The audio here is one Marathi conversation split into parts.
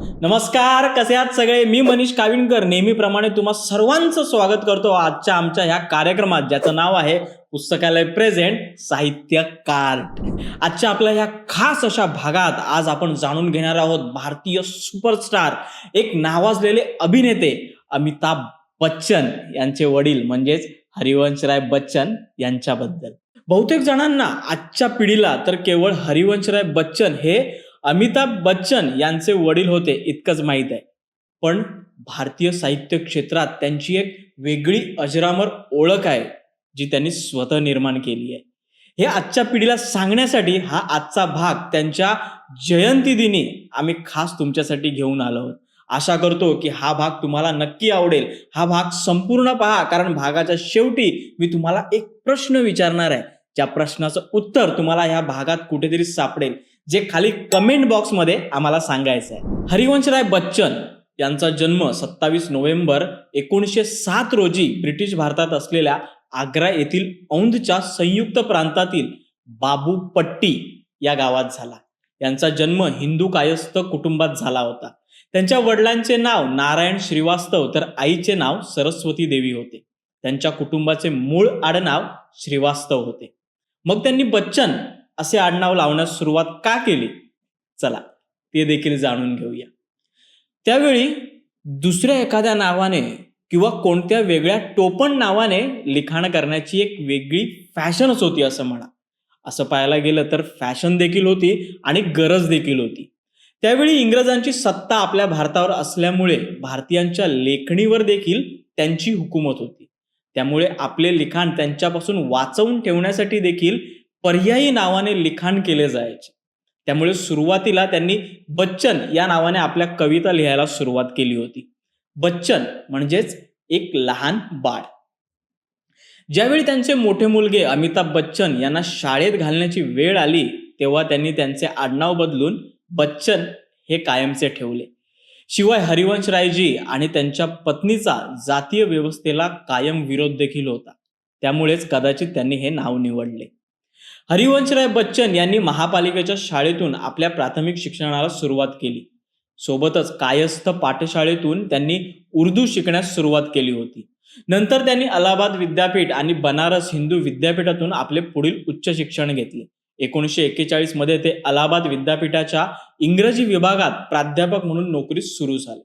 नमस्कार कसे आहात सगळे? मी मनीष काविणकर. नेहमीप्रमाणे तुम्हा सर्वांचं स्वागत करतो आजच्या आमच्या ह्या कार्यक्रमात ज्याचं नाव आहे पुस्तकालय प्रेझेंट साहित्य कार्ट आजच्या आपल्या ह्या खास अशा भागात आज आपण जाणून घेणार आहोत भारतीय सुपरस्टार एक नावाजलेले अभिनेते अमिताभ बच्चन यांचे वडील म्हणजेच हरिवंशराय बच्चन यांच्याबद्दल. बहुतेक जणांना आजच्या पिढीला तर केवळ हरिवंशराय बच्चन हे अमिताभ बच्चन यांचे वडील होते इतकंच माहीत आहे. पण भारतीय साहित्य क्षेत्रात त्यांची एक वेगळी अजरामर ओळख आहे जी त्यांनी स्वतः निर्माण केली आहे. हे आजच्या पिढीला सांगण्यासाठी हा आजचा भाग त्यांच्या जयंती दिनी आम्ही खास तुमच्यासाठी घेऊन आलो आहोत. आशा करतो की हा भाग तुम्हाला नक्की आवडेल. हा भाग संपूर्ण पहा कारण भागाच्या शेवटी मी तुम्हाला एक प्रश्न विचारणार आहे. ज्या प्रश्नाचं उत्तर तुम्हाला ह्या भागात कुठेतरी सापडेल. जे खाली कमेंट बॉक्समध्ये आम्हाला सांगायचं आहे. हरिवंशराय बच्चन यांचा जन्म सत्तावीस नोव्हेंबर एकोणीसशे सात रोजी ब्रिटिश भारतात असलेल्या आग्रा येथील औंधच्या संयुक्त प्रांतातील बाबूपट्टी या गावात झाला. यांचा जन्म हिंदू कायस्थ कुटुंबात झाला होता. त्यांच्या वडिलांचे नाव नारायण श्रीवास्तव तर आईचे नाव सरस्वती देवी होते. त्यांच्या कुटुंबाचे मूळ आडनाव श्रीवास्तव होते. मग त्यांनी बच्चन असे आडनाव लावण्यास सुरुवात का केली? चला ते देखील जाणून घेऊया. त्यावेळी दुसऱ्या एखाद्या नावाने किंवा कोणत्या वेगळ्या टोपण नावाने लिखाण करण्याची एक वेगळी फॅशनच होती असं म्हणा. असं पाहायला गेलं तर फॅशन देखील होती आणि गरज देखील होती. त्यावेळी इंग्रजांची सत्ता आपल्या भारतावर असल्यामुळे भारतीयांच्या लेखणीवर देखील त्यांची हुकूमत होती. त्यामुळे आपले लिखाण त्यांच्यापासून वाचवून ठेवण्यासाठी देखील पर्यायी नावाने लिखाण केले जायचे. त्यामुळे सुरुवातीला त्यांनी बच्चन या नावाने आपल्या कविता लिहायला सुरुवात केली होती. बच्चन म्हणजेच एक लहान बाळ. ज्यावेळी त्यांचे मोठे मुलगे अमिताभ बच्चन यांना शाळेत घालण्याची वेळ आली तेव्हा त्यांनी त्यांचे आडनाव बदलून बच्चन हे कायमचे ठेवले. शिवाय हरिवंश रायजी आणि त्यांच्या पत्नीचा जातीय व्यवस्थेला कायम विरोध देखील होता. त्यामुळेच कदाचित त्यांनी हे नाव निवडले. हरिवंशराय बच्चन यांनी महापालिकेच्या शाळेतून आपल्या प्राथमिक शिक्षणाला सुरुवात केली. सोबतच कायस्थ पाठशाळेतून त्यांनी उर्दू शिकण्यास सुरुवात केली होती. नंतर त्यांनी अलाहाबाद विद्यापीठ आणि बनारस हिंदू विद्यापीठातून आपले पुढील उच्च शिक्षण घेतले. एकोणीसशे एक्केचाळीसमध्ये ते अलाहाबाद विद्यापीठाच्या इंग्रजी विभागात प्राध्यापक म्हणून नोकरी सुरू झाले.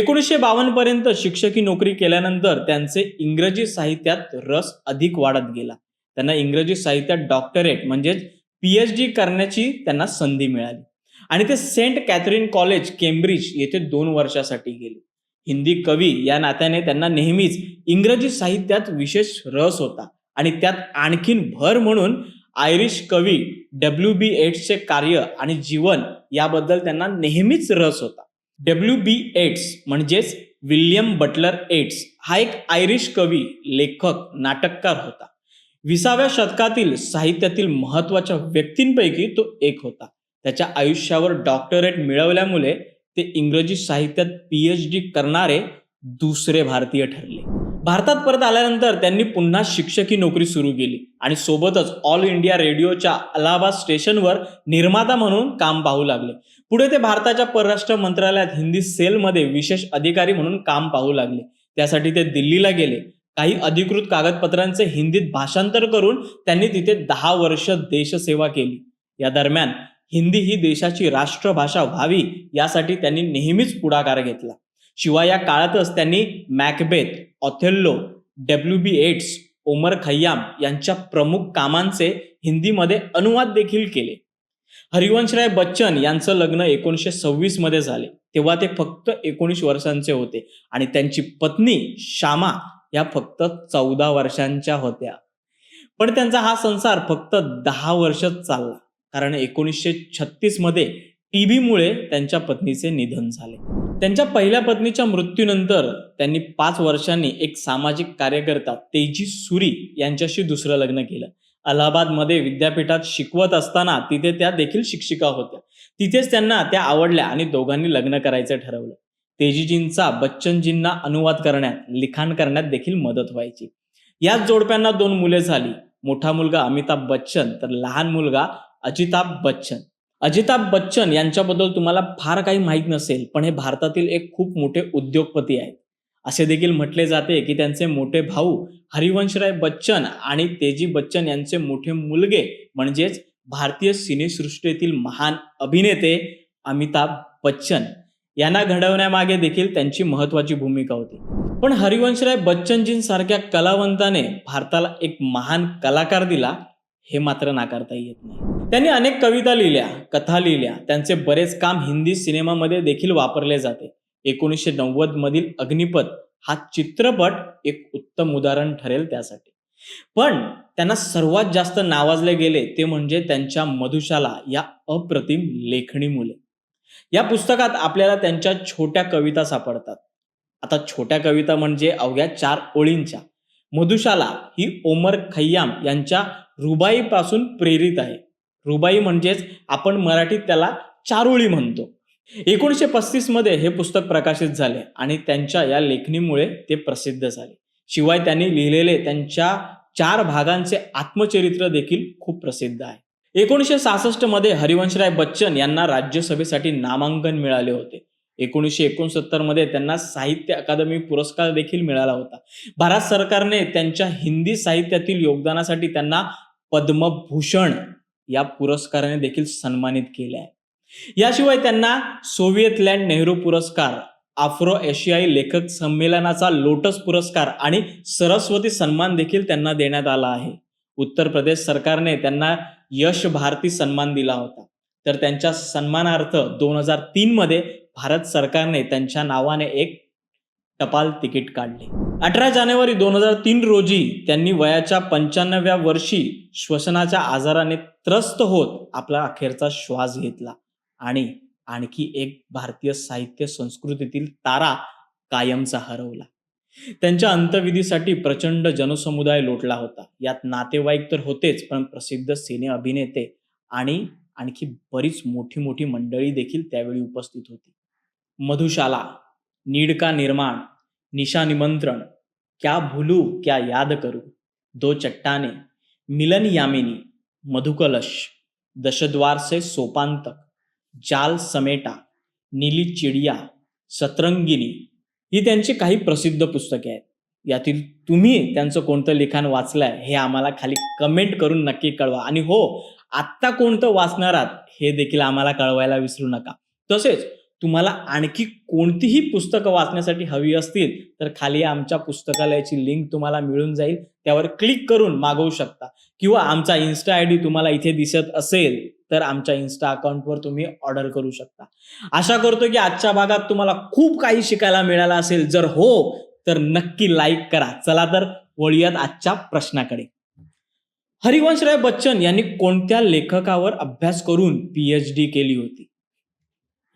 एकोणीसशे बावन्न पर्यंत शिक्षकी नोकरी केल्यानंतर त्यांचे इंग्रजी साहित्यात रस अधिक वाढत गेला. त्यांना इंग्रजी साहित्यात डॉक्टरेट म्हणजेच पीएच डी करण्याची त्यांना संधी मिळाली. आणि ते सेंट कॅथरीन कॉलेज केम्ब्रिज येथे दोन वर्षासाठी गेले. हिंदी कवी या नात्याने त्यांना नेहमीच इंग्रजी साहित्यात विशेष रस होता. आणि त्यात आणखीन भर म्हणून आयरिश कवी डब्ल्यू बी एड्सचे कार्य आणि जीवन याबद्दल त्यांना नेहमीच रस होता. डब्ल्यू बी एड्स म्हणजेच विल्यम बटलर एड्स हा एक आयरिश कवी लेखक नाटककार होता. विसाव्या शतकातील साहित्यातील महत्त्वाच्या व्यक्तींपैकी तो एक होता. त्याच्या आयुष्यावर डॉक्टरेट मिळवल्यामुळे ते इंग्रजी साहित्यात पीएच डी करणारे दुसरे भारतीय ठरले. भारतात परत आल्यानंतर त्यांनी पुन्हा शिक्षकी नोकरी सुरू केली आणि सोबतच ऑल इंडिया रेडिओच्या अलाहाबाद स्टेशनवर निर्माता म्हणून काम पाहू लागले. पुढे ते भारताच्या परराष्ट्र मंत्रालयात हिंदी सेलमध्ये विशेष अधिकारी म्हणून काम पाहू लागले. त्यासाठी ते दिल्लीला गेले. काही अधिकृत कागदपत्रांचे हिंदीत भाषांतर करून त्यांनी तिथे दहा वर्ष देशसेवा केली. या दरम्यान हिंदी ही देशाची राष्ट्रभाषा व्हावी यासाठी त्यांनी नेहमीच पुढाकार घेतला. शिवाय या काळातच त्यांनी Macbeth Othello W B Yeats Omar Khayyam यांच्या प्रमुख कामांचे हिंदीमध्ये अनुवाद देखील केले. हरिवंशराय बच्चन यांचं लग्न एकोणीसशे सव्वीसमध्ये झाले. तेव्हा ते फक्त एकोणीस वर्षांचे होते आणि त्यांची पत्नी श्यामा या फक्त चौदा वर्षांच्या होत्या. पण त्यांचा हा संसार फक्त दहा वर्षच चालला. कारण एकोणीसशे छत्तीसमध्ये टीबीमुळे त्यांच्या पत्नीचे निधन झाले. त्यांच्या पहिल्या पत्नीच्या मृत्यूनंतर त्यांनी पाच वर्षांनी एक सामाजिक कार्यकर्ता तेजी सुरी यांच्याशी दुसरं लग्न केलं. अलाहाबादमध्ये विद्यापीठात शिकवत असताना तिथे त्या देखील शिक्षिका होत्या. तिथेच त्यांना त्या आवडल्या आणि दोघांनी लग्न करायचं ठरवलं. तेजीजींचा बच्चनजींना अनुवाद करण्यात लिखाण करण्यात देखील मदत व्हायची. याच जोडप्यांना दोन मुले झाली. मोठा मुलगा अमिताभ बच्चन तर लहान मुलगा अजिताभ बच्चन. अजिताभ बच्चन यांच्याबद्दल तुम्हाला फार काही माहीत नसेल पण हे भारतातील एक खूप मोठे उद्योगपती आहेत. असे देखील म्हटले जाते की त्यांचे मोठे भाऊ हरिवंशराय बच्चन आणि तेजी बच्चन यांचे मोठे मुलगे म्हणजेच भारतीय सिनेसृष्टीतील महान अभिनेते अमिताभ बच्चन. यांना घडवण्यामागे देखील त्यांची महत्वाची भूमिका होती. पण हरिवंशराय बच्चनजींसारख्या कलावंताने भारताला एक महान कलाकार दिला हे मात्र नाकारता येत नाही. त्यांनी अनेक कविता लिहिल्या कथा लिहिल्या त्यांचे बरेच काम हिंदी सिनेमामध्ये देखील वापरले जाते. एकोणीसशे नव्वद मधील अग्निपथ हा चित्रपट एक उत्तम उदाहरण ठरेल त्यासाठी. पण त्यांना सर्वात जास्त नावाजले गेले ते म्हणजे त्यांच्या मधुशाला या अप्रतिम लेखणीमुळे. या पुस्तकात आपल्याला त्यांच्या छोट्या कविता सापडतात. आता छोट्या कविता म्हणजे अवघ्या चार ओळींच्या. मधुशाला ही ओमर खय्याम यांच्या रुबाईपासून प्रेरित आहे. रुबाई म्हणजेच आपण मराठीत त्याला चारोळी म्हणतो. एकोणीसशे पस्तीसमध्ये हे पुस्तक प्रकाशित झाले आणि त्यांच्या या लेखणीमुळे ते प्रसिद्ध झाले. शिवाय त्यांनी लिहिलेले त्यांच्या चार भागांचे आत्मचरित्र देखील खूप प्रसिद्ध आहे. एकोणीसशे सहासष्टमध्ये हरिवंशराय बच्चन यांना राज्यसभेसाठी नामांकन मिळाले होते. एकोणीसशे एकोणसत्तरमध्ये त्यांना साहित्य अकादमी पुरस्कार देखील मिळाला होता. भारत सरकारने त्यांच्या हिंदी साहित्यातील योगदानासाठी त्यांना पद्मभूषण या पुरस्काराने देखील सन्मानित केले आहे. याशिवाय त्यांना सोव्हिएत लँड नेहरू पुरस्कार आफ्रो एशियाई लेखक संमेलनाचा लोटस पुरस्कार आणि सरस्वती सन्मान देखील त्यांना देण्यात आला आहे. उत्तर प्रदेश सरकारने त्यांना यश भारती सन्मान दिला होता. तर त्यांच्या सन्मानार्थ दोन हजार तीन मध्ये भारत सरकारने त्यांच्या नावाने एक टपाल तिकीट काढले. अठरा जानेवारी दोन हजार तीन रोजी त्यांनी वयाच्या पंच्याण्णव्या वर्षी श्वसनाच्या आजाराने त्रस्त होत आपला अखेरचा श्वास घेतला आणि आणखी एक भारतीय साहित्य संस्कृतीतील तारा कायमचा हरवला. त्यांच्या अंत्यविधीसाठी प्रचंड जनसमुदाय लोटला होता. यात नातेवाईक तर होतेच पण प्रसिद्ध सिने अभिनेते आणि आणखी बरीच मोठी मोठी मंडळी देखील त्यावेळी उपस्थित होती. मधुशाला नीड का निर्माण निशा निमंत्रण क्या भूलू क्या याद करू दो चट्टाने मिलन यामिनी मधुकलश दशद्वार से सोपांतक जाल समेटा नीली चिडिया सतरंगिनी ही त्यांची काही प्रसिद्ध पुस्तके आहेत. यातील तुम्ही त्यांचं कोणतं लिखाण वाचलंय हे आम्हाला खाली कमेंट करून नक्की कळवा. आणि हो आत्ता कोणतं वाचणार आहात हे देखील आम्हाला कळवायला विसरू नका. तसेच तुम्हाला आणखी कोणतीही पुस्तकं वाचण्यासाठी हवी असतील तर खाली आमच्या पुस्तकालयाची लिंक तुम्हाला मिळून जाईल. त्यावर क्लिक करून मागवू शकता. किंवा आमचा इन्स्टा आय डी तुम्हाला इथे दिसत असेल तर आमच्या इन्स्टा अकाउंटवर तुम्ही ऑर्डर करू शकता. आशा करतो की आजच्या भागात तुम्हाला खूप काही शिकायला मिळालं असेल. जर हो तर नक्की लाईक करा. चला तर वळूयात आजच्या प्रश्नाकडे. हरिवंश राय बच्चन यांनी कोणत्या लेखकावर अभ्यास करून पीएच डी केली होती?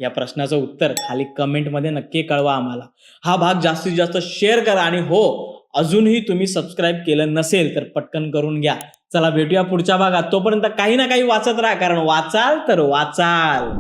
या प्रश्नाचं उत्तर खाली कमेंटमध्ये नक्की कळवा आम्हाला. हा भाग जास्तीत जास्त शेअर करा आणि हो अजूनही तुम्ही सबस्क्राईब केलं नसेल तर पटकन करून घ्या. चला भेटूया पुढच्या भागात. तोपर्यंत काही ना काही वाचत राहा कारण वाचाल तर वाचाल.